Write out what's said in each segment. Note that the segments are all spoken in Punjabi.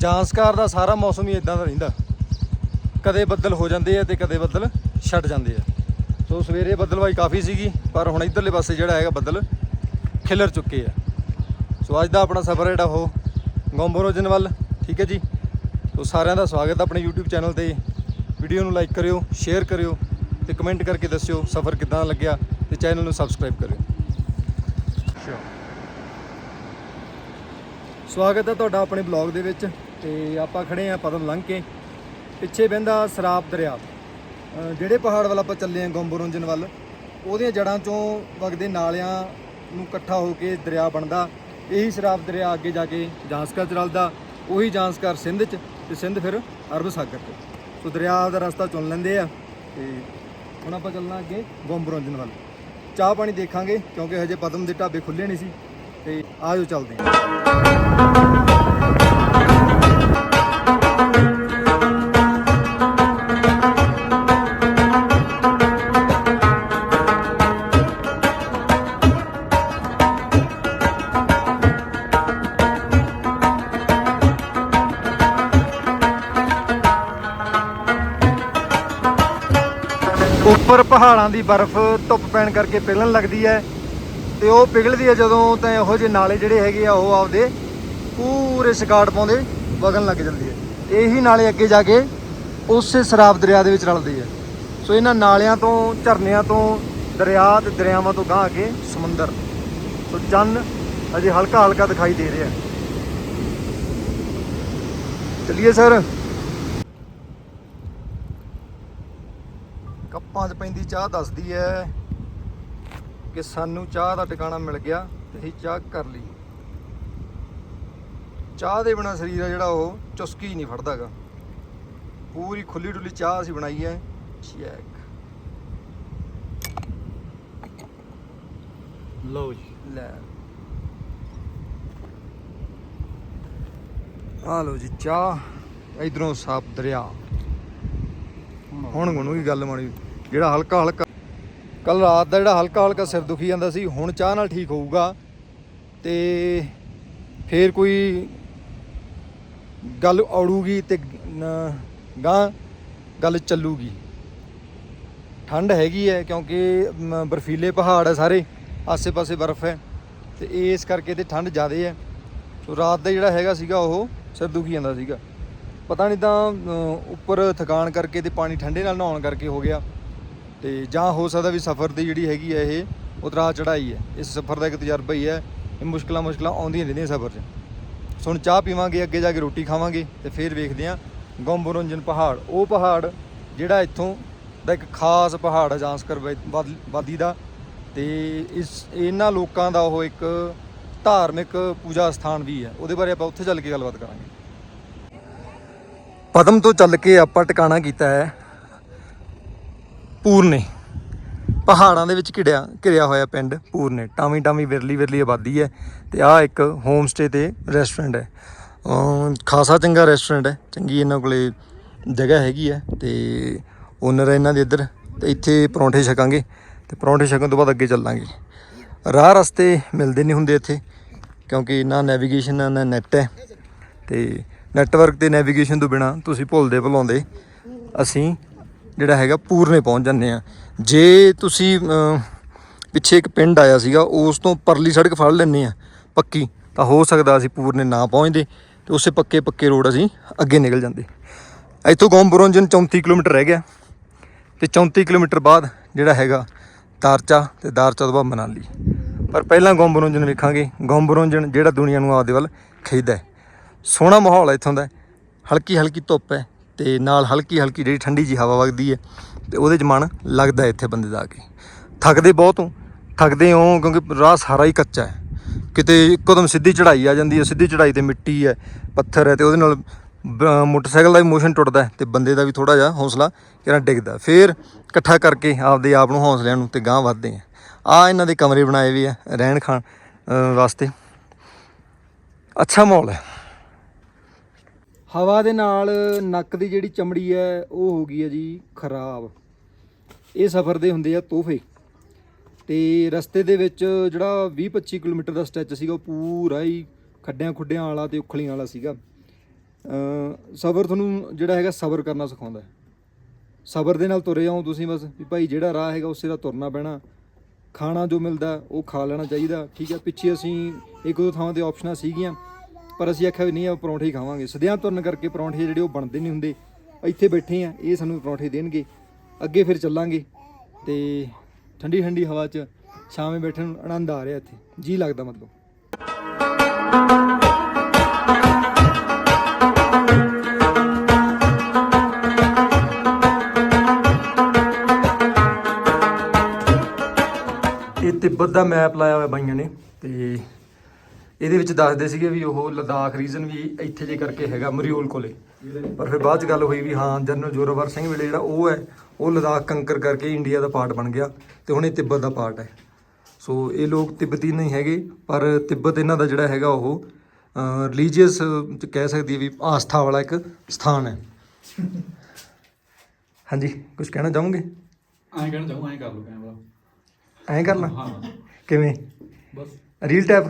ਜਾਂਸਕਾਰ ਦਾ ਸਾਰਾ ਮੌਸਮ ਹੀ ਇਦਾਂ ਦਾ ਰਹਿੰਦਾ। ਕਦੇ ਬੱਦਲ ਹੋ ਜਾਂਦੇ ਆ ਤੇ ਕਦੇ ਬੱਦਲ ਛੱਡ ਜਾਂਦੇ ਆ। ਸੋ ਸਵੇਰੇ ਬੱਦਲਵਾਈ ਕਾਫੀ ਸੀਗੀ, ਪਰ ਹੁਣ ਇਧਰਲੇ ਪਾਸੇ ਜਿਹੜਾ ਹੈਗਾ ਬੱਦਲ ਖਿਲਰ ਚੁੱਕੇ ਆ। ਸੋ ਅੱਜ ਦਾ ਆਪਣਾ ਸਫ਼ਰ ਜਿਹੜਾ ਉਹ ਗੋਂਬੋਰੋਜਨ ਵੱਲ, ਠੀਕ ਹੈ ਜੀ? ਸੋ ਸਾਰਿਆਂ ਦਾ ਸਵਾਗਤ ਹੈ ਆਪਣੇ YouTube ਚੈਨਲ ਤੇ। ਵੀਡੀਓ ਨੂੰ ਲਾਈਕ ਕਰਿਓ, ਸ਼ੇਅਰ ਕਰਿਓ ਤੇ ਕਮੈਂਟ ਕਰਕੇ ਦੱਸਿਓ ਸਫ਼ਰ ਕਿਦਾਂ ਲੱਗਿਆ ਤੇ ਚੈਨਲ ਨੂੰ ਸਬਸਕ੍ਰਾਈਬ ਕਰਿਓ। ਸਵਾਗਤ ਹੈ ਤੁਹਾਡਾ ਆਪਣੇ ਬਲੌਗ ਦੇ ਵਿੱਚ। ਤੇ ਆਪਾਂ ਖੜੇ ਆ ਪਦਮ ਲੰਘ ਕੇ। ਪਿੱਛੇ ਬਹਿੰਦਾ ਸਰਾਬ ਦਰਿਆ। ਜਿਹੜੇ ਪਹਾੜ ਵੱਲ ਆਪਾਂ ਚੱਲੇ ਆ ਗੋਂਬੋਰੰਜਨ ਵੱਲ, ਉਹਦੀਆਂ ਜੜਾਂ ਚੋਂ ਵਗਦੇ ਨਾਲਿਆਂ ਨੂੰ ਇਕੱਠਾ ਹੋ ਕੇ ਦਰਿਆ ਬਣਦਾ। ਇਹੀ ਸਰਾਬ ਦਰਿਆ ਅੱਗੇ ਜਾ ਕੇ ਜਾਂਸਕਰ ਚ ਰਲਦਾ ਉਹੀ ਜਾਂਸਕਰ ਸਿੰਧ ਚ ਤੇ ਸਿੰਧ ਫਿਰ ਅਰਬ ਸਾਗਰ ਚ। ਸੋ ਦਰਿਆ ਦਾ ਰਸਤਾ ਚੁਣ ਲੈਂਦੇ ਆ ਤੇ ਹੁਣ ਆਪਾਂ ਚੱਲਣਾ ਅੱਗੇ ਗੋਂਬੋਰੰਜਨ ਵੱਲ। ਚਾਹ ਪਾਣੀ ਦੇਖਾਂਗੇ ਕਿਉਂਕਿ ਹਜੇ ਪਦਮ ਦੇ ਢਾਬੇ ਖੁੱਲੇ ਨਹੀਂ ਸੀ ਤੇ ਆਜੋ ਚੱਲਦੇ ਹਾਂ ਉੱਪਰ ਪਹਾੜਾਂ ਦੀ ਬਰਫ਼ ਧੁੱਪ ਪੈਣ ਕਰਕੇ ਪਿਘਲਣ ਲੱਗਦੀ ਹੈ ਤੇ ਉਹ ਪਿਘਲਦੀ ਹੈ ਜਦੋਂ ਤਾਂ ਇਹੋ ਜਿਹੇ ਨਾਲੇ ਜਿਹੜੇ ਹੈਗੇ ਆ ਉਹ ਆਪਦੇ ਪੂਰੇ ਸਕਾਟ ਪਾਉਂਦੇ ਵਗਣ ਲੱਗ ਜਾਂਦੀ ਹੈ ਇਹੀ ਨਾਲੇ ਅੱਗੇ ਜਾ ਕੇ ਉਸੇ ਸਰਾਬ ਦਰਿਆ ਦੇ ਵਿੱਚ ਰਲਦੀ ਹੈ ਸੋ ਇਹਨਾਂ ਨਾਲਿਆਂ ਤੋਂ, ਝਰਨਿਆਂ ਤੋਂ, ਦਰਿਆ ਤੇ ਦਰਿਆਵਾਂ ਤੋਂ ਗਾਂ ਅੱਗੇ ਸਮੁੰਦਰ। ਸੋ ਚੰਨ ਅਜੇ ਹਲਕਾ ਹਲਕਾ ਦਿਖਾਈ ਦੇ ਰਿਹਾ। ਚਲਿਏ ਸਰ ਕੱਪਾਂ 'ਚ ਪੈਂਦੀ ਚਾਹ ਦੱਸਦੀ ਹੈ ਕਿ ਸਾਨੂੰ ਚਾਹ ਦਾ ਟਿਕਾਣਾ ਮਿਲ ਗਿਆ ਤੇ ਅਸੀਂ ਚਾਹ ਕਰ ਲਈ ਚਾਹ ਦੇ ਬਿਨਾ ਸਰੀਰ ਆ ਜਿਹੜਾ ਉਹ ਚੁਸਕੀ ਨਹੀਂ ਫੜਦਾਗਾ। ਪੂਰੀ ਖੁੱਲੀ ਡੁੱਲੀ ਚਾਹ ਅਸੀਂ ਬਣਾਈ ਹੈ ਚੈੱਕ। ਲਓ ਜੀ। ਲੈ। ਆ ਲਓ ਜੀ ਚਾਹ। ਇਧਰੋਂ ਸਾਫ਼ ਦਰਿਆ। ਹੁਣ ਗੁਣੂ ਕੀ ਗੱਲ ਮਾਣੀ ਜਿਹੜਾ ਹਲਕਾ ਹਲਕਾ ਕੱਲ ਰਾਤ ਦਾ ਜਿਹੜਾ ਹਲਕਾ ਹਲਕਾ ਸਿਰ ਦੁਖੀ ਜਾਂਦਾ ਸੀ, ਹੁਣ ਚਾਹ ਨਾਲ ਠੀਕ ਹੋਊਗਾ ਤੇ ਫੇਰ ਕੋਈ ਗੱਲ ਔੜੂਗੀ ਤੇ ਗਾਂ ਗੱਲ ਚੱਲੂਗੀ। ਠੰਡ ਹੈਗੀ ਹੈ ਕਿਉਂਕਿ ਬਰਫੀਲੇ ਪਹਾੜ ਹੈ ਸਾਰੇ, ਆਸੇ-ਪਾਸੇ ਬਰਫ਼ ਹੈ ਤੇ ਇਸ ਕਰਕੇ ਤੇ ਠੰਡ ਜ਼ਿਆਦਾ ਹੈ। ਸੋ ਰਾਤ ਦਾ ਜਿਹੜਾ ਹੈਗਾ ਸੀਗਾ ਉਹ ਸਿਰ ਦੁਖੀ ਜਾਂਦਾ ਸੀਗਾ। ਪਤਾ ਨਹੀਂ ਤਾਂ ਉੱਪਰ ਥਕਾਨ ਕਰਕੇ ਤੇ ਪਾਣੀ ਠੰਡੇ ਨਾਲ ਨਹਾਉਣ ਕਰਕੇ ਹੋ ਗਿਆ। ਤੇ ਜਾਂ ਹੋ ਸਕਦਾ ਵੀ ਸਫ਼ਰ ਦੀ ਜਿਹੜੀ ਹੈਗੀ ਹੈ ਇਹ ਉਤਰਾ ਚੜਾਈ ਹੈ। ਇਸ ਸਫ਼ਰ ਦਾ ਇੱਕ ਤਜਰਬਾ ਹੀ ਹੈ। ਇਹ ਮੁਸ਼ਕਲਾਂ ਮੁਸ਼ਕਲਾਂ ਆਉਂਦੀਆਂ ਰਹਿੰਦੀਆਂ ਸਫ਼ਰ 'ਚ। ਸੋ ਹੁਣ ਚਾਹ ਪੀਵਾਂਗੇ, ਅੱਗੇ ਜਾ ਕੇ ਰੋਟੀ ਖਾਵਾਂਗੇ ਤੇ ਫਿਰ ਵੇਖਦੇ ਹਾਂ ਗੋਂਬੋਰੰਜਨ ਪਹਾੜ। ਉਹ ਪਹਾੜ ਜਿਹੜਾ ਇੱਥੋਂ ਦਾ ਇੱਕ ਖਾਸ ਪਹਾੜ ਹੈ ਜਾਂਸਕਰ ਵਾਦੀ ਦਾ ਤੇ ਇਸ, ਇਹਨਾਂ ਲੋਕਾਂ ਦਾ ਉਹ ਇੱਕ ਧਾਰਮਿਕ ਪੂਜਾ ਸਥਾਨ ਵੀ ਹੈ। ਉਹਦੇ ਬਾਰੇ ਆਪਾਂ ਉੱਥੇ ਚੱਲ ਕੇ ਗੱਲਬਾਤ ਕਰਾਂਗੇ। ਪਦਮ ਤੋਂ ਚੱਲ ਕੇ ਆਪਾਂ ਟਿਕਾਣਾ ਕੀਤਾ ਹੈ। ਪੂਰਨੇ। ਪਹਾੜਾਂ ਦੇ ਵਿੱਚ ਘਿੜਿਆ ਘਿਰਿਆ ਹੋਇਆ ਪਿੰਡ ਪੂਰਨੇ। ਟਾਵੀ ਟਾਵੀ, ਵਿਰਲੀ ਵਿਰਲੀ ਆਬਾਦੀ ਹੈ ਤੇ ਆਹ ਇੱਕ ਹੋਮ ਸਟੇ ਤੇ ਰੈਸਟੋਰੈਂਟ ਹੈ। ਖਾਸਾ ਚੰਗਾ ਰੈਸਟੋਰੈਂਟ ਹੈ। ਚੰਗੀ ਇਹਨਾਂ ਕੋਲੇ ਜਗ੍ਹਾ ਹੈਗੀ ਹੈ ਤੇ ਓਨਰ ਹੈ ਇਹਨਾਂ ਦੇ ਇੱਧਰ ਤੇ ਇੱਥੇ ਪਰੌਂਠੇ ਛਕਾਂਗੇ ਤੇ ਪਰੌਂਠੇ ਛਕਣ ਤੋਂ ਬਾਅਦ ਅੱਗੇ ਚੱਲਾਂਗੇ। ਰਾਹ ਰਸਤੇ ਮਿਲਦੇ ਨਹੀਂ ਹੁੰਦੇ ਇੱਥੇ ਕਿਉਂਕਿ ਨਾ ਨੈਵੀਗੇਸ਼ਨ ਨਾ ਨੈਟ ਹੈ ਤੇ ਨੈਟਵਰਕ ਤੇ ਨੈਵੀਗੇਸ਼ਨ ਤੋਂ ਬਿਨਾ ਤੁਸੀਂ ਭੁੱਲਦੇ ਭੁਲਾਉਂਦੇ ਅਸੀਂ ਜਿਹੜਾ ਹੈਗਾ ਪੂਰਨੇ ਪਹੁੰਚ ਜਾਂਦੇ ਆ। ਜੇ ਤੁਸੀਂ ਪਿੱਛੇ ਇੱਕ ਪਿੰਡ ਆਇਆ ਸੀਗਾ, ਉਸ ਤੋਂ ਪਰਲੀ ਸੜਕ ਫੜ ਲੈਂਦੇ ਆ, ਪੱਕੀ, ਤਾਂ ਹੋ ਸਕਦਾ ਅਸੀਂ ਪੂਰਨੇ ਨਾ ਪਹੁੰਚਦੇ, ਤੇ ਉਸੇ ਪੱਕੇ ਪੱਕੇ ਰੋਡ ਅਸੀਂ ਅੱਗੇ ਨਿਕਲ ਜਾਂਦੇ। ਇੱਥੋਂ ਗੋਂਬਰੋਂਜਨ 34 ਕਿਲੋਮੀਟਰ ਰਹਿ ਗਿਆ, ਤੇ 34 ਕਿਲੋਮੀਟਰ ਬਾਅਦ ਜਿਹੜਾ ਹੈਗਾ ਦਾਰਚਾ ਤੇ ਦਾਰਚਾ ਤੋਂ ਬਾਅਦ ਮਨਾਲੀ। ਪਰ ਪਹਿਲਾਂ ਗੋਂਬਰੋਂਜਨ ਵੇਖਾਂਗੇ ਗੋਂਬਰੋਂਜਨ ਜਿਹੜਾ ਦੁਨੀਆ ਨੂੰ ਆਪਦੇ ਵੱਲ ਖਿੱਚਦਾ ਸੋਹਣਾ ਮਾਹੌਲ ਹੈ ਇੱਥੋਂ ਦਾ, ਹਲਕੀ ਹਲਕੀ ਧੁੱਪ ਹੈ ਤੇ ਨਾਲ ਹਲਕੀ ਹਲਕੀ ਜਿਹੜੀ ਠੰਡੀ ਜੀ ਹਵਾ ਵਗਦੀ ਹੈ, ਤੇ ਉਹਦੇ 'ਚ ਮਨ ਲੱਗਦਾ ਇੱਥੇ ਬੰਦੇ ਦਾ ਆ ਕੇ। ਥੱਕਦੇ ਬਹੁਤ ਹੋ, ਥੱਕਦੇ ਹੋ ਕਿਉਂਕਿ ਰਾਹ ਸਾਰਾ ਹੀ ਕੱਚਾ ਹੈ। ਕਿਤੇ ਇੱਕੋਦਮ ਸਿੱਧੀ ਚੜ੍ਹਾਈ ਆ ਜਾਂਦੀ ਹੈ, ਸਿੱਧੀ ਚੜ੍ਹਾਈ ਤੇ ਮਿੱਟੀ ਹੈ, ਪੱਥਰ ਹੈ ਤੇ ਉਹਦੇ ਨਾਲ ਬ- ਮੋਟਰਸਾਈਕਲ ਦਾ ਵੀ ਮੋਸ਼ਨ ਟੁੱਟਦਾ ਹੈ ਤੇ ਬੰਦੇ ਦਾ ਵੀ ਥੋੜਾ ਜਿਹਾ ਹੌਸਲਾ ਕਿਹੜਾ ਡਿੱਗਦਾ। ਫੇਰ ਇਕੱਠਾ ਕਰਕੇ ਆਪਦੇ ਆਪ ਨੂੰ ਹੌਸਲਿਆਂ ਨੂੰ ਤੇ ਗਾਂਹ ਵੱਧਦੇ ਆ ਆ ਇਹਨਾਂ ਦੇ ਕਮਰੇ ਬਣਾਏ ਵੀ ਆ ਰਹਿਣ ਖਾਣ ਵਾਸਤੇ। ਅੱਛਾ ਮਾਹੌਲ ਹੈ। ਹਵਾ ਦੇ ਨਾਲ ਨੱਕ ਦੀ ਜਿਹੜੀ ਚਮੜੀ ਹੈ, ਉਹ ਹੋ ਗਈ ਹੈ ਜੀ ਖਰਾਬ। ਇਹ ਸਫ਼ਰ ਦੇ ਹੁੰਦੇ ਆ ਤੋਹਫੇ। ਤੇ ਰਸਤੇ ਦੇ ਵਿੱਚ ਜਿਹੜਾ 20-25 ਕਿਲੋਮੀਟਰ ਦਾ ਸਟ੍ਰੈਚ ਸੀਗਾ, ਉਹ ਪੂਰਾ ਹੀ ਖੱਡਿਆਂ ਖੁੱਡਿਆਂ ਵਾਲਾ ਤੇ ਉਖਲੀਆਂ ਵਾਲਾ ਸੀਗਾ। ਸਬਰ ਤੁਹਾਨੂੰ ਜਿਹੜਾ ਹੈਗਾ ਸਬਰ ਕਰਨਾ ਸਿਖਾਉਂਦਾ ਹੈ। ਸਬਰ ਦੇ ਨਾਲ ਤੁਰੇ ਆਓ ਤੁਸੀਂ ਬਸ, ਵੀ ਭਾਈ ਜਿਹੜਾ ਰਾਹ ਹੈਗਾ, ਉਸੇ ਦਾ ਤੁਰਨਾ ਪੈਣਾ। ਖਾਣਾ ਜੋ ਮਿਲਦਾ, ਉਹ ਖਾ ਲੈਣਾ ਚਾਹੀਦਾ। ਠੀਕ ਹੈ, ਪਿੱਛੇ ਅਸੀਂ ਇੱਕ ਦੋ ਥਾਵਾਂ ਤੇ ਆਪਸ਼ਨਾਂ ਸੀਗੀਆਂ। ਪਰ ਅਸੀਂ ਆਖਿਆ ਵੀ ਨਹੀਂ ਆ ਪਰੌਂਠੇ ਹੀ ਖਾਵਾਂਗੇ। ਸਦਿਆਂ ਤੁਰਨ ਕਰਕੇ ਪਰੌਂਠੇ ਜਿਹੜੇ ਉਹ ਬਣਦੇ ਨਹੀਂ ਹੁੰਦੇ। ਇੱਥੇ ਬੈਠੇ ਆ ਇਹ ਸਾਨੂੰ ਪਰੌਂਠੇ ਦੇਣਗੇ। ਅੱਗੇ ਫਿਰ ਚੱਲਾਂਗੇ। ਤੇ ਠੰਡੀ ਠੰਡੀ ਹਵਾ 'ਚ ਛਾਵੇਂ ਬੈਠਣ ਨੂੰ ਆਨੰਦ ਆ ਰਿਹਾ ਇੱਥੇ। ਜੀ ਲੱਗਦਾ ਮਤਲਬ। ਇਹ ਤਿੱਬਤ ਦਾ ਮੈਪ ਲਾਇਆ ਹੋਇਆ ਬਾਈਆਂ ਨੇ ਤੇ ਇਹਦੇ ਵਿੱਚ ਦੱਸਦੇ ਸੀਗੇ ਵੀ ਉਹ ਲਦਾਖ ਰੀਜਨ ਵੀ ਇੱਥੇ ਜੇ ਕਰਕੇ ਹੈਗਾ ਮਰੀਓਲ ਕੋਲੇ। ਪਰ ਫਿਰ ਬਾਅਦ ਚ ਗੱਲ ਹੋਈ ਵੀ ਹਾਂ ਜਨਰਲ ਜੋਰਾਵਰ ਸਿੰਘ ਵੇਲੇ ਜਿਹੜਾ ਉਹ ਹੈ ਉਹ ਲਦਾਖ ਕੰਕਰ ਕਰਕੇ ਇੰਡੀਆ ਦਾ ਪਾਰਟ ਬਣ ਗਿਆ ਤੇ ਹੁਣ ਇਹ ਤਿੱਬਤ ਦਾ ਪਾਰਟ ਹੈ। ਸੋ ਇਹ ਲੋਕ ਤਿੱਬਤੀ ਨਹੀਂ ਹੈਗੇ ਪਰ ਤਿੱਬਤ ਇਹਨਾਂ ਦਾ ਜਿਹੜਾ ਹੈਗਾ ਉਹ ਰਿਲੀਜੀਅਸ ਕਹਿ ਸਕਦੀ ਵੀ ਆਸਥਾ ਵਾਲਾ ਇੱਕ ਸਥਾਨ ਹੈ। ਹਾਂਜੀ ਕੁਝ ਕਹਿਣਾ ਚਾਹੋਗੇ? ਐਂ ਕਹਿਣਾ ਚਾਹੂੰ ਐਂ ਕਰ ਲਓ ਕੈਮਰਾ ਐਂ ਕਰ ਲਾਂ ਹਾਂ। ਕਿਵੇਂ? ਬਸ। ਰੀਲ ਟੈਪ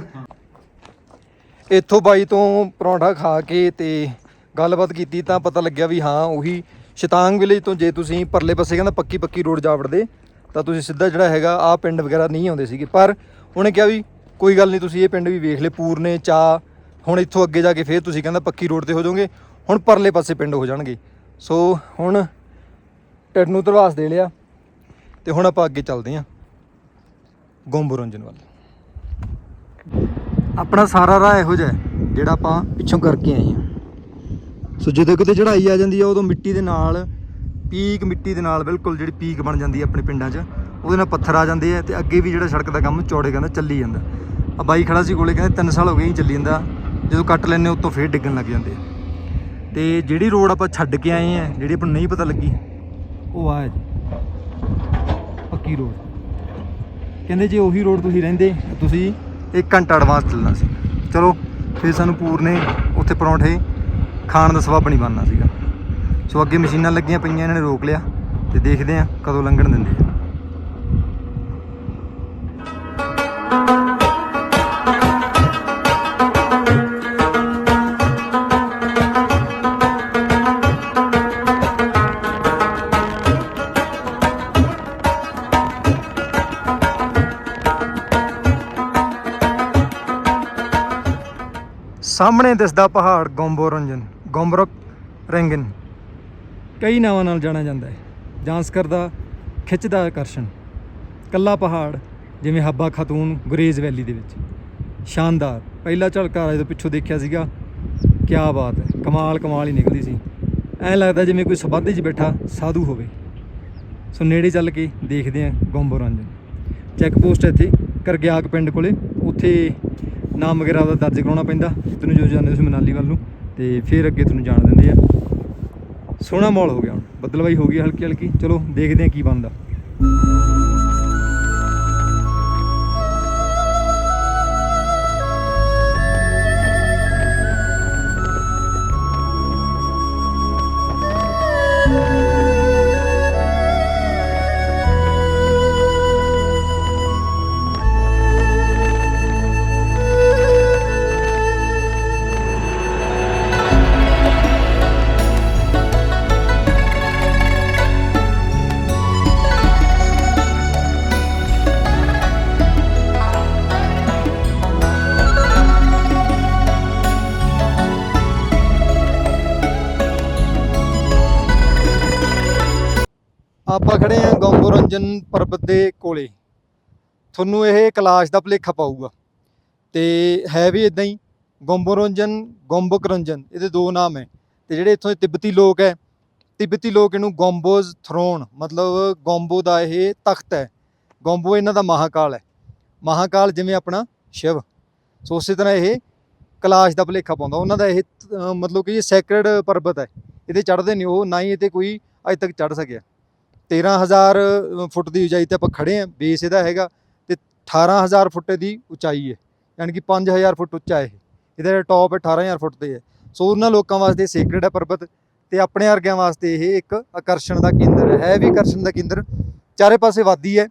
ਇੱਥੋਂ ਬਾਈ ਤੋਂ ਪਰੌਂਠਾ ਖਾ ਕੇ ਤੇ ਗੱਲਬਾਤ ਕੀਤੀ ਤਾਂ ਪਤਾ ਲੱਗਿਆ ਵੀ ਹਾਂ, ਉਹੀ ਸ਼ਤਾਂਗ ਵਿਲੇਜ ਤੋਂ ਜੇ ਤੁਸੀਂ ਪਰਲੇ ਪਾਸੇ ਕਹਿੰਦਾ ਪੱਕੀ ਪੱਕੀ ਰੋਡ ਜਾ ਵੜਦੇ ਤਾਂ ਤੁਸੀਂ ਸਿੱਧਾ ਜਿਹੜਾ ਹੈਗਾ ਆ ਪਿੰਡ ਵਗੈਰਾ ਨਹੀਂ ਆਉਂਦੇ ਸੀਗੇ। ਪਰ ਉਹਨੇ ਕਿਹਾ ਵੀ ਕੋਈ ਗੱਲ ਨਹੀਂ, ਤੁਸੀਂ ਇਹ ਪਿੰਡ ਵੀ ਵੇਖ ਲਏ ਪੂਰਨੇ ਚਾ ਹੁਣ ਇੱਥੋਂ ਅੱਗੇ ਜਾ ਕੇ ਫੇਰ ਤੁਸੀਂ ਕਹਿੰਦਾ ਪੱਕੀ ਰੋਡ ਤੇ ਹੋ ਜਾਓਗੇ, ਹੁਣ ਪਰਲੇ ਪਾਸੇ ਪਿੰਡ ਹੋ ਜਾਣਗੇ। ਸੋ ਹੁਣ ਟਿੱਡ ਨੂੰ ਧਰਵਾਸ ਦੇ ਲਿਆ ਤੇ ਹੁਣ ਆਪਾਂ ਅੱਗੇ ਚੱਲਦੇ ਹਾਂ। ਗੋਂਬਰੰਜਨ ਵੱਲ। ਆਪਣਾ ਸਾਰਾ ਰਾਹ ਇਹੋ ਜਿਹਾ ਜਿਹੜਾ ਆਪਾਂ ਪਿੱਛੋਂ ਕਰਕੇ ਆਏ ਹਾਂ। ਸੋ ਜਦੋਂ ਕਿਤੇ ਚੜਾਈ ਆ ਜਾਂਦੀ ਆ, ਉਦੋਂ ਮਿੱਟੀ ਦੇ ਨਾਲ, ਪੀਕ ਮਿੱਟੀ ਦੇ ਨਾਲ ਬਿਲਕੁਲ ਜਿਹੜੀ ਪੀਕ ਬਣ ਜਾਂਦੀ ਹੈ ਆਪਣੇ ਪਿੰਡਾਂ 'ਚ, ਉਹਦੇ ਨਾਲ ਪੱਥਰ ਆ ਜਾਂਦੇ ਆ ਤੇ ਅੱਗੇ ਵੀ ਜਿਹੜਾ ਸੜਕ ਦਾ ਕੰਮ ਚੌੜੇ ਕਹਿੰਦਾ ਚੱਲੀ ਜਾਂਦਾ। ਆ ਬਾਈ ਖੜਾ ਸੀ ਕੋਲੇ, ਕਹਿੰਦੇ 3 ਸਾਲ ਹੋ ਗਏ ਹੀ ਚੱਲੀ ਜਾਂਦਾ, ਜਦੋਂ ਕੱਟ ਲੈਨੇ ਉੱਤੋਂ ਫੇਰ ਡਿੱਗਣ ਲੱਗ ਜਾਂਦੇ ਆ। ਤੇ ਜਿਹੜੀ ਰੋਡ ਆਪਾਂ ਛੱਡ ਕੇ ਆਏ ਆ, ਜਿਹੜੀ ਆਪਾਂ ਨੂੰ ਨਹੀਂ ਪਤਾ ਲੱਗੀ, ਉਹ ਆ ਜੀ, ਪੱਕੀ ਰੋਡ। ਕਹਿੰਦੇ ਜੇ ਉਹੀ ਰੋਡ ਤੁਸੀਂ ਰਹਿੰਦੇ, ਤੁਸੀਂ 1 ਘੰਟਾ ਐਡਵਾਂਸ ਚੱਲਣਾ ਸੀ। ਚਲੋ, ਫਿਰ ਸਾਨੂੰ ਪੂਰਨੇ ਉੱਥੇ ਪਰੌਂਠੇ ਖਾਣ ਦਾ ਸਵਾਬ ਨਹੀਂ ਬਣਨਾ ਸੀਗਾ। ਸੋ ਅੱਗੇ ਮਸ਼ੀਨਾਂ ਲੱਗੀਆਂ ਪਈਆਂ, ਇਹਨਾਂ ਨੇ ਰੋਕ ਲਿਆ ਤੇ ਦੇਖਦੇ ਆ ਕਦੋਂ ਲੰਘਣ ਦਿੰਦੇ ਆ। ਸਾਹਮਣੇ ਦਿਸਦਾ ਪਹਾੜ ਗੋਂਬੋਰੰਜਨ, ਗੋਂਬਰਕ ਰੰਗਨ। ਕਈ ਨਾਵਾਂ ਨਾਲ ਜਾਣਿਆ ਜਾਂਦਾ ਹੈ। ਜਾਂਸਕਰ ਦਾ ਖਿੱਚਦਾ ਆਕਰਸ਼ਣ। ਕੱਲਾ ਪਹਾੜ, ਜਿਵੇਂ ਹੱਬਾ ਖਾਤੂਨ ਗੁਰੇਜ਼ ਵੈਲੀ ਦੇ ਵਿੱਚ। ਸ਼ਾਨਦਾਰ। ਪਹਿਲਾ ਝਲਕਾ ਜਦੋਂ ਪਿੱਛੋਂ ਦੇਖਿਆ ਸੀਗਾ। ਕਿਆ ਬਾਤ ਹੈ। ਕਮਾਲ ਕਮਾਲ ਹੀ ਨਿਕਲਦੀ ਸੀ। ਐਂ ਲੱਗਦਾ ਜਿਵੇਂ ਕੋਈ ਸਮਾਧੀ 'ਚ ਬੈਠਾ ਸਾਧੂ ਹੋਵੇ। ਸੋ ਨੇੜੇ ਚੱਲ ਕੇ ਦੇਖਦੇ ਆਂ ਗੋਂਬੋਰੰਜਨ। ਚੈੱਕ ਪੋਸਟ ਇੱਥੇ, ਕਰਗਿਆਕ ਪਿੰਡ ਕੋਲੇ। ਉੱਥੇ ਨਾਮ ਵਗੈਰਾ ਦਾ ਦਰਜ ਕਰਾਉਣਾ ਪੈਂਦਾ। ਤੈਨੂੰ ਜੋ ਜਾਂਦੇ ਤੁਸੀਂ ਮਨਾਲੀ ਵੱਲ ਨੂੰ, ਤੇ ਫਿਰ ਅੱਗੇ ਤੁਹਾਨੂੰ ਜਾਣ ਦਿੰਦੇ ਆ। ਸੋਹਣਾ ਮਾਹੌਲ ਹੋ ਗਿਆ ਹੁਣ। ਬੱਦਲਵਾਈ ਹੋ ਗਈ ਹਲਕੀ ਹਲਕੀ ਚਲੋ, ਦੇਖਦੇ ਆ ਕੀ ਬਣਦਾ। ਆਂ ਪਰਬਤ ਦੇ ਕੋਲੇ ਤੁਹਾਨੂੰ ਇਹ ਕਲਾਸ਼ ਦਾ ਭੁਲੇਖਾ ਪਾਊਗਾ। ਤੇ ਹੈ ਵੀ ਇਦਾਂ ਹੀ, ਗੰਬੋਰੰਜਨ, ਗੰਬਕਰੰਜਨ, ਇਹਦੇ ਦੋ ਨਾਮ ਹੈ। ਤੇ ਜਿਹੜੇ ਇੱਥੋਂ ਦੇ ਤਿੱਬਤੀ ਲੋਕ ਹੈ, ਤਿੱਬਤੀ ਲੋਕ ਇਹਨੂੰ ਗੋਂਬੋਜ਼ ਥਰੋਨ ਮਤਲਬ ਗੋਂਬੋ ਦਾ ਇਹ ਤਖਤ ਹੈ। ਗੋਂਬੋ ਇਹਨਾਂ ਦਾ ਮਹਾਕਾਲ ਹੈ। ਮਹਾਕਾਲ ਜਿਵੇਂ ਆਪਣਾ ਸ਼ਿਵ। ਸੋ ਉਸੇ ਤਰ੍ਹਾਂ ਇਹ ਕਲਾਸ਼ ਦਾ ਭੁਲੇਖਾ ਪਾਉਂਦਾ। ਉਹਨਾਂ ਦਾ ਇਹ ਮਤਲਬ ਕਿ ਇਹ ਸੈਕਰਡ ਪਰਬਤ ਹੈ। ਇਹਦੇ ਚੜ੍ਹਦੇ ਨਹੀਂ, ਉਹ ਨਾ ਹੀ ਇਹ ਤੇ ਕੋਈ ਅੱਜ ਤੱਕ ਚੜ੍ਹ ਸਕਿਆ। 13000 ਫੁੱਟ ਦੀ ਉਚਾਈ ਤੇ ਆਪਾਂ ਖੜੇ ਆਂ ਬੇਸ ਇਹਦਾ ਹੈਗਾ ਤੇ 18000 ਫੁੱਟ ਦੀ ਉਚਾਈ ਹੈ, ਯਾਨੀ ਕਿ 5000 ਫੁੱਟ ਉੱਚਾ ਇਹ। ਇਹਦਾ ਟੌਪ 18000 ਫੁੱਟ ਤੇ ਹੈ। ਸੋ ਉਹਨਾਂ ਲੋਕਾਂ ਵਾਸਤੇ ਸੇਕਰਡ ਹੈ ਪਰਬਤ ਤੇ ਆਪਣੇ ਵਰਗਿਆਂ ਵਾਸਤੇ ਇਹ ਇੱਕ ਆਕਰਸ਼ਣ ਦਾ ਕੇਂਦਰ ਹੈ ਹੈ ਵੀ ਆਕਰਸ਼ਣ ਦਾ ਕੇਂਦਰ। ਚਾਰੇ ਪਾਸੇ ਵਾਦੀ ਹੈ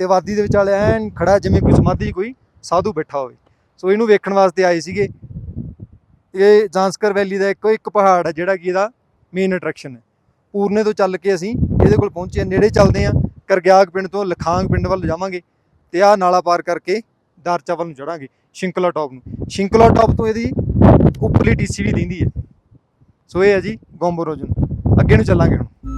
ਤੇ ਵਾਦੀ ਦੇ ਵਿਚਾਲੇ ਐਨ ਖੜਾ ਜਿਵੇਂ ਕੋਈ ਸਮਾਧੀ, ਕੋਈ ਸਾਧੂ ਬੈਠਾ ਹੋਵੇ। ਸੋ ਇਹਨੂੰ ਵੇਖਣ ਵਾਸਤੇ ਆਏ ਸੀਗੇ। ਇਹ ਜਾਂਸਕਰ ਵੈਲੀ ਦਾ ਇੱਕੋ ਇੱਕ ਪਹਾੜ ਹੈ, ਜਿਹੜਾ ਕਿ ਇਹਦਾ ਮੇਨ ਅਟਰੈਕਸ਼ਨ ਹੈ। ਪੂਰਨੇ ਤੋਂ ਚੱਲ ਕੇ ਅਸੀਂ ਇਹਦੇ ਕੋਲ ਪਹੁੰਚੇ ਹਾਂ। ਨੇੜੇ ਚੱਲਦੇ ਹਾਂ ਕਰਗਿਆਗ ਪਿੰਡ ਤੋਂ ਲਖਾਂਗ ਪਿੰਡ ਵੱਲ ਜਾਵਾਂਗੇ ਤੇ ਆਹ ਨਾਲਾ ਪਾਰ ਕਰਕੇ ਦਾਰਚਾ ਵੱਲ ਨੂੰ ਚੜਾਂਗੇ, ਸ਼ਿੰਕਲਾ ਟਾਪ ਨੂੰ। ਸ਼ਿੰਕਲਾ ਟਾਪ ਤੋਂ ਇਹਦੀ ਉੱਪਰਲੀ ਟੀਸੀ ਵੀ ਦਿੰਦੀ ਹੈ। ਸੋ ਇਹ ਹੈ ਜੀ ਗੋਂਬੋਰੋਜਨ ਅੱਗੇ ਨੂੰ ਚੱਲਾਂਗੇ ਹੁਣ।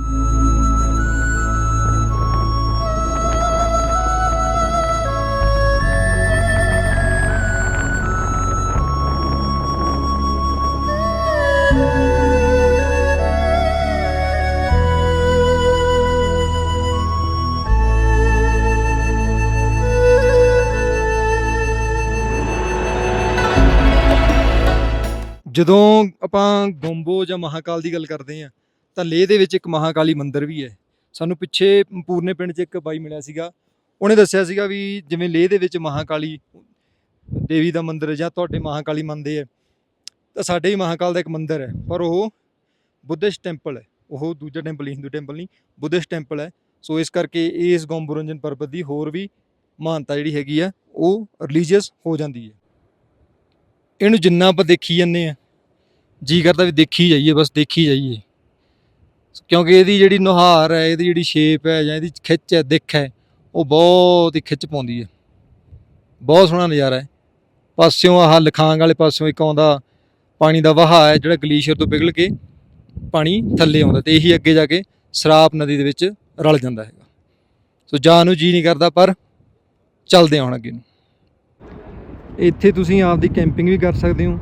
ਜਦੋਂ ਆਪਾਂ ਗੋਂਬੋ ਜਾਂ ਮਹਾਕਾਲ ਦੀ ਗੱਲ ਕਰਦੇ ਹਾਂ, ਤਾਂ ਲੇਹ ਦੇ ਵਿੱਚ ਇੱਕ ਮਹਾਕਾਲੀ ਮੰਦਿਰ ਵੀ ਹੈ। ਸਾਨੂੰ ਪਿੱਛੇ ਪੂਰਨੇ ਪਿੰਡ 'ਚ ਇੱਕ ਬਾਈ ਮਿਲਿਆ ਸੀਗਾ। ਉਹਨੇ ਦੱਸਿਆ ਸੀਗਾ ਵੀ ਜਿਵੇਂ ਲੇਹ ਦੇ ਵਿੱਚ ਮਹਾਕਾਲੀ ਦੇਵੀ ਦਾ ਮੰਦਿਰ ਜਾਂ ਤੁਹਾਡੇ ਮਹਾਕਾਲੀ ਮੰਨਦੇ ਆ, ਤਾਂ ਸਾਡੇ ਹੀ ਮਹਾਕਾਲ ਦਾ ਇੱਕ ਮੰਦਿਰ ਹੈ। ਪਰ ਉਹ ਬੁੱਧਿਸਟ ਟੈਂਪਲ ਹੈ। ਉਹ ਦੂਜਾ ਟੈਂਪਲ ਹਿੰਦੂ ਟੈਂਪਲ ਨਹੀਂ, ਬੁੱਧਿਸਟ ਟੈਂਪਲ ਹੈ। ਸੋ ਇਸ ਕਰਕੇ ਇਸ ਗੋਂਬਰੰਜਨ ਪਰਬਤ ਦੀ ਹੋਰ ਵੀ ਮਹਾਨਤਾ ਜਿਹੜੀ ਹੈਗੀ ਆ, ਉਹ ਰਿਲੀਜੀਅਸ ਹੋ ਜਾਂਦੀ ਹੈ। ਇਹਨੂੰ ਜਿੰਨਾ ਆਪਾਂ ਦੇਖੀ ਜਾਂਦੇ ਆ ਜੀ ਕਰਦਾ ਵੀ ਦੇਖੀ ਜਾਈਏ, ਬਸ ਦੇਖੀ ਜਾਈਏ। ਕਿਉਂਕਿ ਇਹਦੀ ਜਿਹੜੀ ਨੁਹਾਰ ਹੈ, ਇਹਦੀ ਜਿਹੜੀ ਸ਼ੇਪ ਹੈ ਜਾਂ ਇਹਦੀ ਖਿੱਚ ਹੈ, ਦਿੱਖ ਹੈ, ਉਹ ਬਹੁਤ ਹੀ ਖਿੱਚ ਪਾਉਂਦੀ ਹੈ। ਬਹੁਤ ਸੋਹਣਾ ਨਜ਼ਾਰਾ ਹੈ। ਪਾਸਿਓਂ ਆਹ ਲਖਾਂਗ ਵਾਲੇ ਪਾਸਿਓਂ ਇੱਕ ਆਉਂਦਾ, ਪਾਣੀ ਦਾ ਵਹਾਅ ਹੈ, ਜਿਹੜਾ ਗਲੇਸ਼ੀਅਰ ਤੋਂ ਪਿਘਲ ਕੇ ਪਾਣੀ ਥੱਲੇ ਆਉਂਦਾ ਤੇ ਇਹੀ ਅੱਗੇ ਜਾ ਕੇ ਸਰਾਪ ਨਦੀ ਦੇ ਵਿੱਚ ਰਲ ਜਾਂਦਾ ਹੈਗਾ। ਸੋ ਜਾਣ ਨੂੰ ਜੀ ਨਹੀਂ ਕਰਦਾ, ਪਰ ਚੱਲਦੇ ਹਾਂ ਹੁਣ ਅੱਗੇ ਨੂੰ। ਇੱਥੇ ਤੁਸੀਂ ਆਪਦੀ ਕੈਂਪਿੰਗ ਵੀ ਕਰ ਸਕਦੇ ਹੋ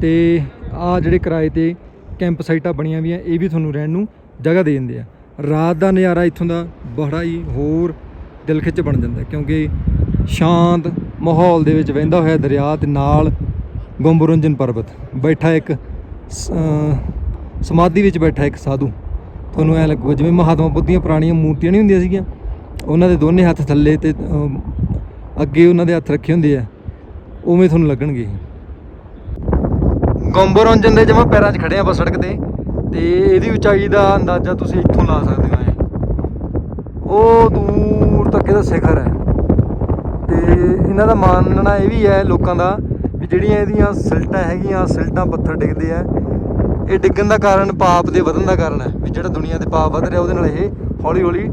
ਤੇ ਆ ਜਿਹੜੇ ਕਿਰਾਏ ਤੇ ਕੈਂਪ ਸਾਈਟਾਂ ਬਣੀਆਂ ਵੀ ਇਹ ਵੀ ਤੁਹਾਨੂੰ ਰਹਿਣ ਨੂੰ ਜਗ੍ਹਾ ਦੇ ਦਿੰਦੇ ਆ। ਰਾਤ ਦਾ ਨਜ਼ਾਰਾ ਇੱਥੋਂ ਦਾ ਬੜਾ ਹੀ ਹੋਰ ਦਿਲ ਖਿੱਚ ਬਣ ਜਾਂਦਾ, ਕਿਉਂਕਿ ਸ਼ਾਂਤ ਮਾਹੌਲ ਦੇ ਵਿੱਚ ਵਹਿੰਦਾ ਹੋਇਆ ਦਰਿਆ ਤੇ ਨਾਲ ਗੁੰਬਰੰਜਨ ਪਰਬਤ, ਬੈਠਾ ਇੱਕ ਸਮਾਧੀ ਵਿੱਚ ਬੈਠਾ ਇੱਕ ਸਾਧੂ। ਤੁਹਾਨੂੰ ਐ ਲੱਗੂਗਾ ਜਿਵੇਂ ਮਹਾਤਮਾ ਬੁੱਧ ਦੀਆਂ ਪੁਰਾਣੀਆਂ ਮੂਰਤੀਆਂ ਨਹੀਂ ਹੁੰਦੀਆਂ ਸੀਗੀਆਂ, ਉਹਨਾਂ ਦੇ ਦੋਨੇ ਹੱਥ ਥੱਲੇ ਤੇ ਅੱਗੇ ਉਹਨਾਂ ਦੇ ਹੱਥ ਰੱਖੇ ਹੁੰਦੇ ਆ, ਉਵੇਂ ਤੁਹਾਨੂੰ ਲੱਗਣਗੇ ਗੰਬੋਰੰਜਨ ਦੇ ਜਮਾ ਪੈਰਾਂ 'ਚ ਖੜੇ ਆ ਆਪਾਂ ਸੜਕ ਤੇ ਤੇ ਇਹਦੀ ਉਚਾਈ ਦਾ ਅੰਦਾਜ਼ਾ ਤੁਸੀਂ ਇੱਥੋਂ ਲਾ ਸਕਦੇ ਹੋ ਇਹ ਉਹ ਦੂਰ ਤੱਕ ਇਹਦਾ ਸਿਖਰ ਹੈ। ਤੇ ਇਹਨਾਂ ਦਾ ਮੰਨਣਾ ਇਹ ਵੀ ਹੈ ਲੋਕਾਂ ਦਾ ਵੀ ਜਿਹੜੀਆਂ ਇਹਦੀਆਂ ਸਿਲਟਾਂ ਹੈਗੀਆਂ, ਸਿਲਟਾਂ ਪੱਥਰ ਡਿੱਗਦੇ ਆ, ਇਹ ਡਿੱਗਣ ਦਾ ਕਾਰਨ ਪਾਪ ਦੇ ਵਧਣ ਦਾ ਕਾਰਨ ਹੈ ਵੀ ਜਿਹੜਾ ਦੁਨੀਆ ਤੇ ਪਾਪ ਵਧ ਰਿਹਾ ਉਹਦੇ ਨਾਲ ਇਹ ਹੌਲੀ ਹੌਲੀ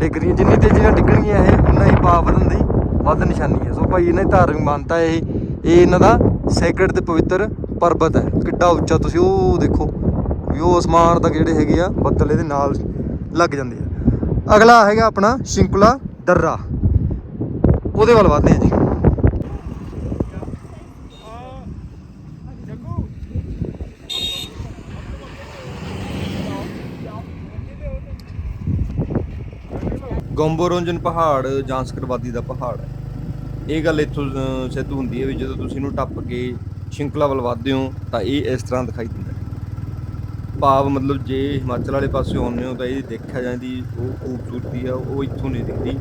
ਡਿੱਗ ਰਹੀਆਂ। ਜਿੰਨੀ ਤੇਜ਼ੀ ਨਾਲ ਡਿੱਗਣਗੀਆਂ ਇਹ, ਉਨਾ ਹੀ ਪਾਪ ਵਧਣ ਦੀ ਵੱਧ ਨਿਸ਼ਾਨੀ ਹੈ। ਸੋ ਭਾਈ, ਇਹਨਾਂ ਦੀ ਧਾਰਮਿਕ ਮਾਨਤਾ ਹੈ ਇਹ ਇਹ ਇਹਨਾਂ ਦਾ ਸੈਕਰਡ ਤੇ ਪਵਿੱਤਰ ਪਰਬਤ ਹੈ। ਕਿੱਡਾ ਉੱਚਾ ਤੁਸੀਂ ਉਹ ਦੇਖੋ। ਵੀ ਉਹ ਅਸਮਾਨ ਤੱਕ ਜਿਹੜੇ ਹੈਗੇ ਆ ਬੱਦਲ ਇਹਦੇ ਨਾਲ ਲੱਗ ਜਾਂਦੇ ਆ। ਅਗਲਾ ਹੈਗਾ ਆਪਣਾ ਸ਼ਿੰਕੁਲਾ ਦਰਰਾ ਉਹਦੇ ਵੱਲ ਵਧਦੇ ਆ ਜੀ। ਗੰਬੋਰੰਜਨ ਪਹਾੜ ਜਾਂਸਕਰਵਾਦੀ ਦਾ ਪਹਾੜ। ਹੈ ਇਹ ਗੱਲ ਇੱਥੋਂ ਅ, ਸਿੱਧ ਹੁੰਦੀ ਹੈ ਵੀ ਜਦੋਂ ਤੁਸੀਂ ਇਹਨੂੰ ਟੱਪ ਕੇ ਸ਼ਿੰਕਲਾ ਵੱਲ ਵੱਧਦੇ ਹੋ ਤਾਂ ਇਹ ਇਸ ਤਰ੍ਹਾਂ ਦਿਖਾਈ ਦਿੰਦਾ ਭਾਵ ਮਤਲਬ ਜੇ ਹਿਮਾਚਲ ਵਾਲੇ ਪਾਸੇ ਆਉਂਦੇ ਹੋ ਤਾਂ ਇਹ ਦੇਖਿਆ ਜਾਂਦੀ ਉਹ ਖੂਬਸੂਰਤੀ ਆ, ਉਹ ਇੱਥੋਂ ਨਹੀਂ ਦਿਖਦੀ।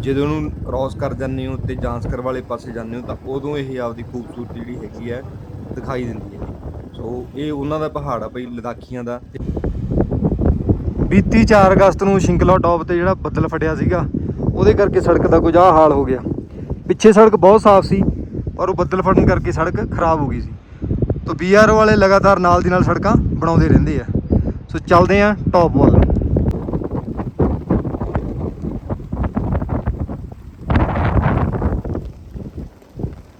ਜਦੋਂ ਉਹਨੂੰ ਕ੍ਰਾਸ ਕਰ ਜਾਂਦੇ ਹੋ ਤੇ ਜਾਂਸਕਰ ਵਾਲੇ ਪਾਸੇ ਜਾਂਦੇ ਹੋ ਤਾਂ ਉਦੋਂ ਇਹ ਆਪਦੀ ਖੂਬਸੂਰਤੀ ਜਿਹੜੀ ਹੈਗੀ ਹੈ ਦਿਖਾਈ ਦਿੰਦੀ ਹੈ। ਸੋ ਇਹ ਉਹਨਾਂ ਦਾ ਪਹਾੜ ਆ ਬਈ, ਲਦਾਖੀਆਂ ਦਾ। ਬੀਤੀ 4 ਅਗਸਤ ਨੂੰ ਸ਼ਿੰਕਲਾ ਟੌਪ ਤੇ ਜਿਹੜਾ ਬੱਦਲ ਫਟਿਆ ਸੀਗਾ, ਉਹਦੇ ਕਰਕੇ ਸੜਕ ਦਾ ਕੁਝ ਆ ਹਾਲ ਹੋ ਗਿਆ। ਪਿੱਛੇ ਸੜਕ ਬਹੁਤ ਸਾਫ਼ ਸੀ ਪਰ ਉਹ ਬੱਦਲ ਫੜਨ ਕਰਕੇ ਸੜਕ ਖਰਾਬ ਹੋ ਗਈ ਸੀ। ਤੋ ਬੀਆਰਓ ਵਾਲੇ ਲਗਾਤਾਰ ਨਾਲ ਦੀ ਨਾਲ ਸੜਕਾਂ ਬਣਾਉਂਦੇ ਰਹਿੰਦੇ ਆ। ਸੋ ਚੱਲਦੇ ਆ ਟੌਪ ਵੱਲ।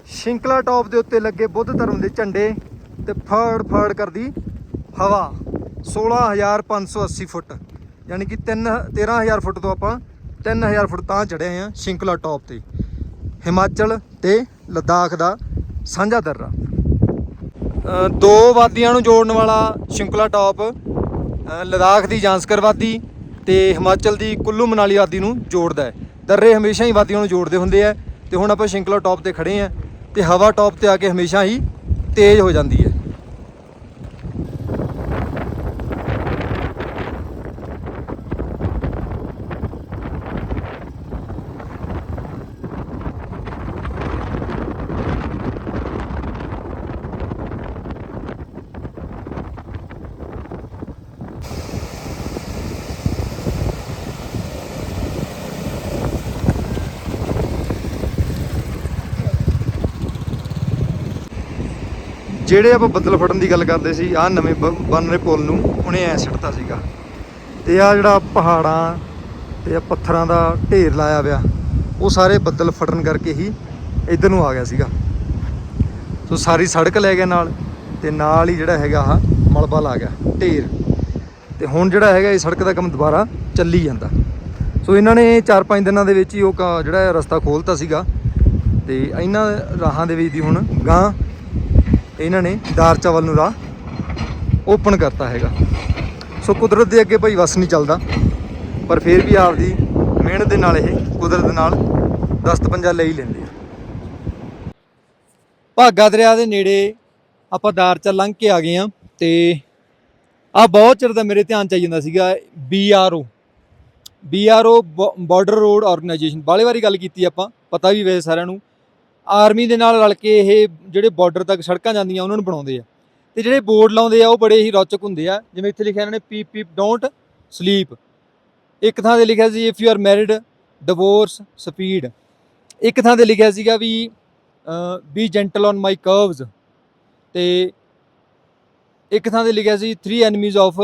ਸ਼ਿੰਕਲਾ ਟੌਪ ਦੇ ਉੱਤੇ ਲੱਗੇ ਬੁੱਧ ਧਰਮ ਦੇ ਝੰਡੇ ਤੇ ਫੜ ਫੜ ਕਰਦੀ ਹਵਾ। 16580 ਫੁੱਟ। ਯਾਨੀ ਕਿ 3 13000 ਫੁੱਟ ਤੋਂ ਆਪਾਂ 3000 ਫੁੱਟ ਤਾਂ ਚੜ੍ਹੇ ਆ ਸ਼ਿੰਕਲਾ ਟੌਪ ਤੇ। ਹਿਮਾਚਲ ਤੇ ਲਦਾਖ ਦਾ ਸਾਂਝਾ ਦਰਰਾ। ਦੋ ਵਾਦੀਆਂ ਨੂੰ ਜੋੜਨ ਵਾਲਾ ਸ਼ਿੰਕਲਾ ਟੌਪ ਲਦਾਖ ਦੀ ਜਾਂਸਕਰ ਵਾਦੀ ਤੇ ਹਿਮਾਚਲ ਦੀ ਕੁੱਲੂ ਮਨਾਲੀ ਵਾਦੀ ਨੂੰ ਜੋੜਦਾ ਹੈ। ਦਰਰੇ ਹਮੇਸ਼ਾ ਹੀ ਵਾਦੀਆਂ ਨੂੰ ਜੋੜਦੇ ਹੁੰਦੇ ਆ ਤੇ ਹੁਣ ਆਪਾਂ ਸ਼ਿੰਕਲਾ ਟੌਪ ਤੇ ਖੜੇ ਆ ਤੇ ਹਵਾ ਟੌਪ ਤੇ ਆ ਕੇ ਹਮੇਸ਼ਾ ਹੀ ਤੇਜ਼ ਹੋ ਜਾਂਦੀ ਹੈ। ਜਿਹੜੇ ਆਪਾਂ ਬੱਦਲ ਫਟਣ ਦੀ ਗੱਲ ਕਰਦੇ ਸੀ, ਆਹ ਨਵੇਂ ਬ- ਬਣ ਰਹੇ ਪੁਲ ਨੂੰ ਉਹਨੇ ਐ ਸਿੱਟਤਾ ਸੀਗਾ। ਤੇ ਆ ਜਿਹੜਾ ਪਹਾੜਾਂ ਤੇ ਆ ਪੱਥਰਾਂ ਦਾ ਢੇਰ ਲਾਇਆ ਪਿਆ ਉਹ ਸਾਰੇ ਬੱਦਲ ਫਟਣ ਕਰਕੇ ਹੀ ਇਧਰ ਨੂੰ ਆ ਗਿਆ ਸੀਗਾ। ਸੋ ਸਾਰੀ ਸੜਕ ਲੈ ਗਿਆ ਨਾਲ, ਤੇ ਨਾਲ ਹੀ ਜਿਹੜਾ ਹੈਗਾ ਆ ਮਲਬਾ ਲਾ ਗਿਆ, ਢੇਰ। ਤੇ ਹੁਣ ਜਿਹੜਾ ਹੈਗਾ ਇਹ ਸੜਕ ਦਾ ਕੰਮ ਦੁਬਾਰਾ ਚੱਲੀ ਜਾਂਦਾ। ਸੋ ਇਹਨਾਂ ਨੇ 4-5 ਦਿਨਾਂ ਦੇ ਵਿੱਚ ਹੀ ਉਹ ਕ- ਜਿਹੜਾ ਇਹ ਰਸਤਾ ਖੋਲਤਾ ਸੀਗਾ, ਤੇ ਇਹਨਾਂ ਰਾਹਾਂ ਦੇ ਵਿੱਚ ਦੀ ਹੁਣ ਗਾਂ ਇਹਨਾਂ ਨੇ ਦਾਰ ਚਾਵਲ ਨੂੰ ਰਾਹ ਓਪਨ ਕਰਤਾ ਹੈਗਾ। ਸੋ ਕੁਦਰਤ ਦੇ ਅੱਗੇ ਭਾਈ ਵਸ ਨਹੀਂ ਚੱਲਦਾ, ਪਰ ਫਿਰ ਵੀ ਆਪਦੀ ਮਿਹਨਤ ਦੇ ਨਾਲ ਇਹ ਕੁਦਰਤ ਨਾਲ ਦਸਤ ਪੰਜਾ ਲੈ ਹੀ ਲੈਂਦੇ ਆ। ਭਾਗਾ ਦਰਿਆ ਦੇ ਨੇੜੇ ਆਪਾਂ ਦਾਰ ਦਾਰਚਾ ਲੰਘ ਕੇ ਆ ਗਏ ਆ ਤੇ ਆ ਬਹੁਤ ਚਿਰ ਦਾ ਮੇਰੇ ਧਿਆਨ ਚ ਆਈ ਜਾਂਦਾ ਸੀਗਾ BRO BRO border road organisation ਬਾਲੇ ਵਾਰੀ ਗੱਲ ਕੀਤੀ ਆਪਾਂ, ਪਤਾ ਵੀ ਵੇ ਸਾਰਿਆਂ ਨੂੰ। ਆਰਮੀ ਦੇ ਨਾਲ ਰਲ ਕੇ ਇਹ ਜਿਹੜੇ ਬਾਰਡਰ ਤੱਕ ਸੜਕਾਂ ਜਾਂਦੀਆਂ, ਉਹਨਾਂ ਨੂੰ ਬਣਾਉਂਦੇ ਆ। ਤੇ ਜਿਹੜੇ ਬੋਰਡ ਲਾਉਂਦੇ ਆ, ਉਹ ਬੜੇ ਹੀ ਰੌਚਕ ਹੁੰਦੇ ਆ। ਜਿਵੇਂ ਇੱਥੇ ਲਿਖਿਆ ਇਹਨਾਂ ਨੇ ਪੀਪ ਪੀਪ ਡੋਂਟ ਸਲੀਪ ਇੱਕ ਥਾਂ ਤੇ ਲਿਖਿਆ ਸੀ if you are married divorce speed ਇੱਕ ਥਾਂ ਤੇ ਲਿਖਿਆ ਸੀਗਾ ਵੀ be gentle on my curves ਤੇ ਇੱਕ ਥਾਂ ਤੇ ਲਿਖਿਆ ਸੀ 3 enemies of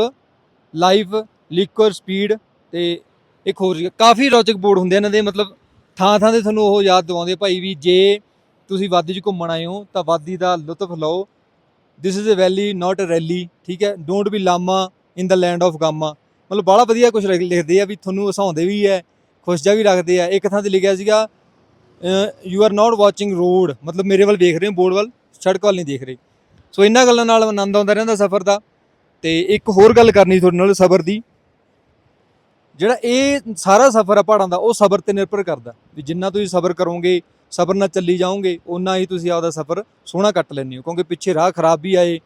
life liquor speed ਤੇ ਇੱਕ ਹੋਰ ਸੀਗਾ। ਕਾਫੀ ਰੌਚਕ ਬੋਰਡ ਹੁੰਦੇ ਇਹਨਾਂ ਦੇ, ਮਤਲਬ ਥਾਂ ਥਾਂ ਤੇ ਤੁਹਾਨੂੰ ਉਹ ਯਾਦ ਦਿਵਾਉਂਦੇ ਭਾਈ ਵੀ ਜੇ ਤੁਸੀਂ ਵਾਦੀ 'ਚ ਘੁੰਮਣ ਆਏ ਹੋ, ਤਾਂ ਵਾਦੀ ਦਾ ਲੁਤਫ ਲਓ। This is a valley not a rally ਠੀਕ ਹੈ? Don't be lama in the land of gama ਮਤਲਬ ਬੜਾ ਵਧੀਆ ਕੁਝ ਲਿਖਦੇ ਆ ਵੀ ਤੁਹਾਨੂੰ ਹਸਾਉਂਦੇ ਵੀ ਹੈ, ਖੁਸ਼ ਜਾ ਵੀ ਰੱਖਦੇ ਆ। ਇੱਕ ਥਾਂ ਤੇ ਲਿਖਿਆ ਸੀਗਾ you are not watching road ਮਤਲਬ ਮੇਰੇ ਵੱਲ ਵੇਖ ਰਹੇ ਹੋ, ਬੋਰਡ ਵੱਲ, ਸੜਕ ਵੱਲ ਨਹੀਂ ਦੇਖ ਰਹੇ। ਸੋ ਇਹਨਾਂ ਗੱਲਾਂ ਨਾਲ ਆਨੰਦ ਆਉਂਦਾ ਰਹਿੰਦਾ ਸਫ਼ਰ ਦਾ। ਤੇ ਇੱਕ ਹੋਰ ਗੱਲ ਕਰਨੀ ਤੁਹਾਡੇ ਨਾਲ ਸਬਰ ਦੀ। ਜਿਹੜਾ ਇਹ ਸਾਰਾ ਸਫ਼ਰ ਆ ਪਹਾੜਾਂ ਦਾ, ਉਹ ਸਬਰ ਤੇ ਨਿਰਭਰ ਕਰਦਾ। ਵੀ ਜਿੰਨਾ ਤੁਸੀਂ ਸਬਰ ਕਰੋਗੇ ਸਬਰ ਨਾਲ ਚੱਲੀ ਜਾਓਗੇ ਉਨਾ ਹੀ ਤੁਸੀਂ ਆਪਦਾ ਸਫ਼ਰ ਸੋਹਣਾ ਕੱਟ ਲੈਂਦੇ ਹੋ, ਕਿਉਂਕਿ ਪਿੱਛੇ ਰਾਹ ਖਰਾਬ ਵੀ ਆਏ,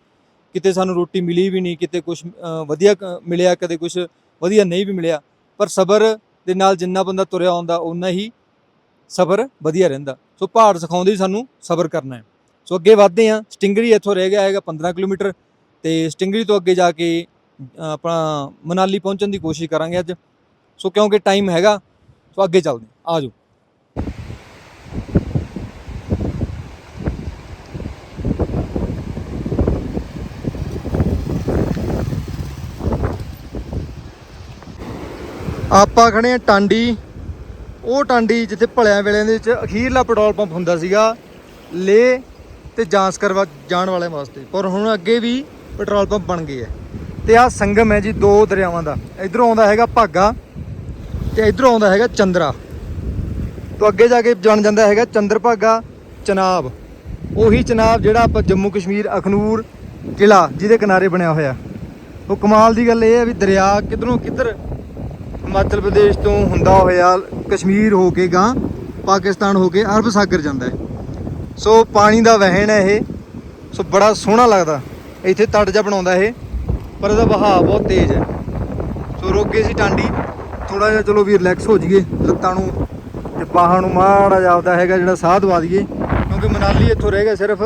ਕਿਤੇ ਸਾਨੂੰ ਰੋਟੀ ਮਿਲੀ ਵੀ ਨਹੀਂ, ਕਿਤੇ ਕੁਝ ਵਧੀਆ ਕ- ਮਿਲਿਆ, ਕਦੇ ਕੁਝ ਵਧੀਆ ਨਹੀਂ ਵੀ ਮਿਲਿਆ, ਪਰ ਸਬਰ ਦੇ ਨਾਲ ਜਿੰਨਾ ਬੰਦਾ ਤੁਰਿਆ ਆਉਂਦਾ ਉਨਾ ਹੀ ਸਬਰ ਵਧੀਆ ਰਹਿੰਦਾ। ਸੋ ਪਹਾੜ ਸਿਖਾਉਂਦੇ ਹੀ ਸਾਨੂੰ ਸਬਰ ਕਰਨਾ ਹੈ। ਸੋ ਅੱਗੇ ਵਧਦੇ ਹਾਂ, ਸਟਿੰਗਰੀ ਇੱਥੋਂ ਰਹਿ ਗਿਆ ਹੈਗਾ 15 ਕਿਲੋਮੀਟਰ, ਤੇ ਸਟਿੰਗਰੀ ਤੋਂ ਅੱਗੇ ਜਾ ਕੇ ਆਪਣਾ ਮਨਾਲੀ ਪਹੁੰਚਣ ਦੀ ਕੋਸ਼ਿਸ਼ ਕਰਾਂਗੇ ਅੱਜ। ਸੋ ਕਿਉਂਕਿ ਟਾਈਮ ਹੈਗਾ, ਸੋ ਅੱਗੇ ਚੱਲਦੇ ਆ ਜਾਓ। ਆਪਾਂ ਖੜੇ ਆ ਟਾਂਡੀ। ਉਹ ਟਾਂਡੀ ਜਿੱਥੇ ਭਲਿਆਂ ਵੇਲੇ ਦੇ ਵਿੱਚ ਅਖੀਰਲਾ ਪੈਟਰੋਲ ਪੰਪ ਹੁੰਦਾ ਸੀਗਾ, ਲੇ ਤੇ ਜਾਂਚ ਕਰਵਾ ਜਾਣ ਵਾਲੇ ਵਾਸਤੇ। ਪਰ ਹੁਣ ਅੱਗੇ ਵੀ ਪੈਟਰੋਲ ਪੰਪ ਬਣ ਗਏ ਆ। ਤੇ ਆ ਸੰਗਮ ਹੈ ਜੀ ਦੋ ਦਰਿਆਵਾਂ ਦਾ। ਇਧਰੋਂ ਆਉਂਦਾ ਹੈਗਾ ਭਾਗਾ ਤੇ ਇਧਰੋਂ ਆਉਂਦਾ ਹੈਗਾ ਚੰਦਰਾ। ਤੋਂ ਅੱਗੇ ਜਾ ਕੇ ਜਾਣ ਜਾਂਦਾ ਹੈਗਾ ਚੰਦਰ ਭਾਗਾ, ਚਨਾਬ। ਉਹੀ ਚਨਾਬ ਜਿਹੜਾ ਆਪਾਂ ਜੰਮੂ ਕਸ਼ਮੀਰ ਅਖਨੂਰ ਕਿਲਾ ਜਿਹਦੇ ਕਿਨਾਰੇ ਬਣਿਆ ਹੋਇਆ। ਉਹ ਕਮਾਲ ਦੀ ਗੱਲ ਇਹ ਹੈ ਵੀ ਦਰਿਆ ਕਿਧਰੋਂ ਕਿੱਧਰ ਹਿਮਾਚਲ ਪ੍ਰਦੇਸ਼ ਤੋਂ ਹੁੰਦਾ ਹੋਇਆ ਕਸ਼ਮੀਰ ਹੋ ਕੇ ਗਾਂ, ਪਾਕਿਸਤਾਨ ਹੋ ਕੇ ਅਰਬ ਸਾਗਰ ਜਾਂਦਾ ਹੈ। ਸੋ ਪਾਣੀ ਦਾ ਵਹਿਣ ਹੈ ਇਹ। ਸੋ ਬੜਾ ਸੋਹਣਾ ਲੱਗਦਾ। ਇੱਥੇ ਤੜ ਜਾ ਬਣਾਉਂਦਾ ਇਹ। ਪਰ ਇਹਦਾ ਵਹਾਅ ਬਹੁਤ ਤੇਜ਼ ਹੈ। ਸੋ ਰੁਕ ਗਏ ਸੀ ਟਾਂਡੀ। ਥੋੜਾ ਜਿਹਾ ਚਲੋ ਵੀ ਰਿਲੈਕਸ ਹੋ ਜਾਈਏ। ਲੱਤਾਂ ਨੂੰ ਤੇ ਬਾਹਾਂ ਨੂੰ ਮਾੜਾ ਜਿਹਾ ਆਪਦਾ ਹੈਗਾ ਜਿਹੜਾ ਸਾਹ ਦਵਾ ਦਈਏ। ਕਿਉਂਕਿ ਮਨਾਲੀ ਇੱਥੋਂ ਰਹਿ ਗਿਆ ਸਿਰਫ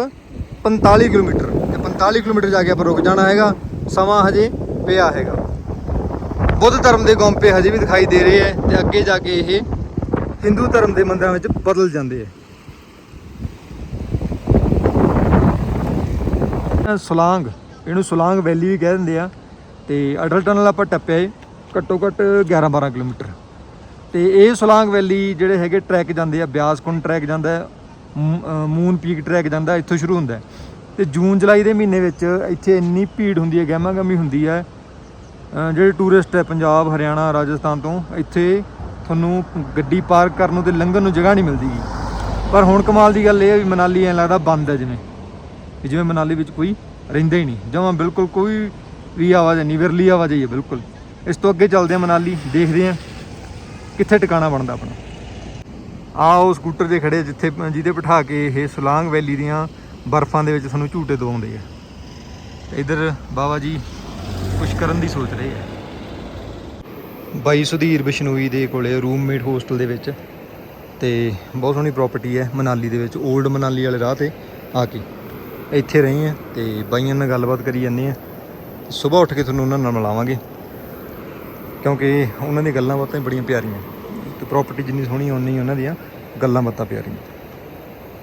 45 ਕਿਲੋਮੀਟਰ। ਤੇ 45 ਕਿਲੋਮੀਟਰ ਜਾ ਕੇ ਆਪਾਂ ਰੁਕ ਜਾਣਾ ਹੈਗਾ। ਸਮਾਂ ਹਜੇ ਪਿਆ ਹੈਗਾ। ਬੁੱਧ ਧਰਮ ਦੇ ਗੋਂਪੇ ਹਜੇ ਵੀ ਦਿਖਾਈ ਦੇ ਰਹੇ ਹੈ ਤੇ ਅੱਗੇ ਜਾ ਕੇ ਇਹ ਹਿੰਦੂ ਧਰਮ ਦੇ ਮੰਦਰਾਂ ਵਿੱਚ ਬਦਲ ਜਾਂਦੇ ਆ ਸੁਲਾਂਗ, ਇਹਨੂੰ ਸੁਲਾਂਗ ਵੈਲੀ ਵੀ ਕਹਿ ਦਿੰਦੇ ਆ ਤੇ ਅਟਲ ਟਨਲ ਆਪਾਂ ਟੱਪਿਆ ਏ, ਘੱਟੋ ਘੱਟ 11 12 ਕਿਲੋਮੀਟਰ ਤੇ ਇਹ ਸੁਲਾਂਗ ਵੈਲੀ ਜਿਹੜੇ ਹੈਗੇ ਟਰੈਕ ਜਾਂਦੇ ਆ, ਬਿਆਸਕੁੰਡ ਟਰੈਕ ਜਾਂਦਾ ਮੂਨ ਪੀਕ ਟਰੈਕ ਜਾਂਦਾ ਇੱਥੋਂ ਸ਼ੁਰੂ ਹੁੰਦਾ ਹੈ। ਤੇ ਜੂਨ ਜੁਲਾਈ ਦੇ ਮਹੀਨੇ ਵਿੱਚ ਇੱਥੇ ਇੰਨੀ ਭੀੜ ਹੁੰਦੀ ਹੈ ਗਹਿਮਾ ਗਮੀ ਹੁੰਦੀ ਹੈ ਜਿਹੜੇ ਟੂਰਿਸਟ ਹੈ ਪੰਜਾਬ, ਹਰਿਆਣਾ, ਰਾਜਸਥਾਨ ਤੋਂ, ਇੱਥੇ ਤੁਹਾਨੂੰ ਗੱਡੀ ਪਾਰਕ ਕਰਨ ਨੂੰ ਤੇ ਲੰਘਣ ਨੂੰ ਜਗ੍ਹਾ ਨਹੀਂ ਮਿਲਦੀਗੀ। ਪਰ ਹੁਣ ਕਮਾਲ ਦੀ ਗੱਲ ਇਹ ਹੈ ਵੀ ਮਨਾਲੀ ਐਂ ਲੱਗਦਾ ਬੰਦ ਹੈ ਜਿਵੇਂ। ਜਿਵੇਂ ਮਨਾਲੀ ਵਿੱਚ ਕੋਈ ਰਹਿੰਦਾ ਹੀ ਨਹੀਂ। ਜਮਾਂ ਬਿਲਕੁਲ ਕੋਈ ਵੀ ਆਵਾਜ਼ ਨਹੀਂ, ਵਿਰਲੀ ਆਵਾਜ਼ ਹੀ ਹੈ ਬਿਲਕੁਲ। ਇਸ ਤੋਂ ਅੱਗੇ ਚੱਲਦੇ ਹਾਂ ਮਨਾਲੀ, ਦੇਖਦੇ ਹਾਂ ਕਿੱਥੇ ਟਿਕਾਣਾ ਬਣਦਾ ਆਪਣਾ। ਆ ਉਹ ਸਕੂਟਰ ਦੇ ਖੜੇ ਜਿੱਥੇ ਜਿਹਦੇ ਬਿਠਾ ਕੇ ਇਹ ਸੁਲਾਂਗ ਵੈਲੀ ਦੀਆਂ ਬਰਫ਼ਾਂ ਦੇ ਵਿੱਚ ਸਾਨੂੰ ਝੂਟੇ ਦਵਾਉਂਦੇ ਆ। ਤੇ ਇਧਰ ਬਾਬਾ ਜੀ ਕੁਛ ਕਰਨ ਦੀ ਸੋਚ ਰਹੇ ਆ। ਬਾਈ ਸੁਧੀਰ ਬਿਸ਼ਨੋਈ ਦੇ ਕੋਲੇ ਰੂਮਮੇਟ ਹੋਸਟਲ ਦੇ ਵਿੱਚ ਤੇ ਬਹੁਤ ਸੋਹਣੀ ਪ੍ਰਾਪਰਟੀ ਹੈ ਮਨਾਲੀ ਦੇ ਵਿੱਚ 올ਡ ਮਨਾਲੀ ਵਾਲੇ ਰਾਹ ਤੇ ਆ ਕੇ ਇੱਥੇ ਰਹੇ ਆ ਤੇ ਬਾਈਆਂ ਨਾਲ ਗੱਲਬਾਤ ਕਰੀ ਜਾਂਦੇ ਆ। ਸਵੇਰ ਉੱਠ ਕੇ ਤੁਹਾਨੂੰ ਉਹਨਾਂ ਨਾਲ ਮਿਲਾਵਾਂਗੇ ਕਿਉਂਕਿ ਉਹਨਾਂ ਦੀਆਂ ਗੱਲਾਂ ਬਾਤਾਂ ਬੜੀਆਂ ਪਿਆਰੀਆਂ ਤੇ ਪ੍ਰਾਪਰਟੀ ਜਿੰਨੀ ਸੋਹਣੀ ਓਨੀ ਉਹਨਾਂ ਦੀਆਂ ਗੱਲਾਂ ਬਾਤਾਂ ਪਿਆਰੀਆਂ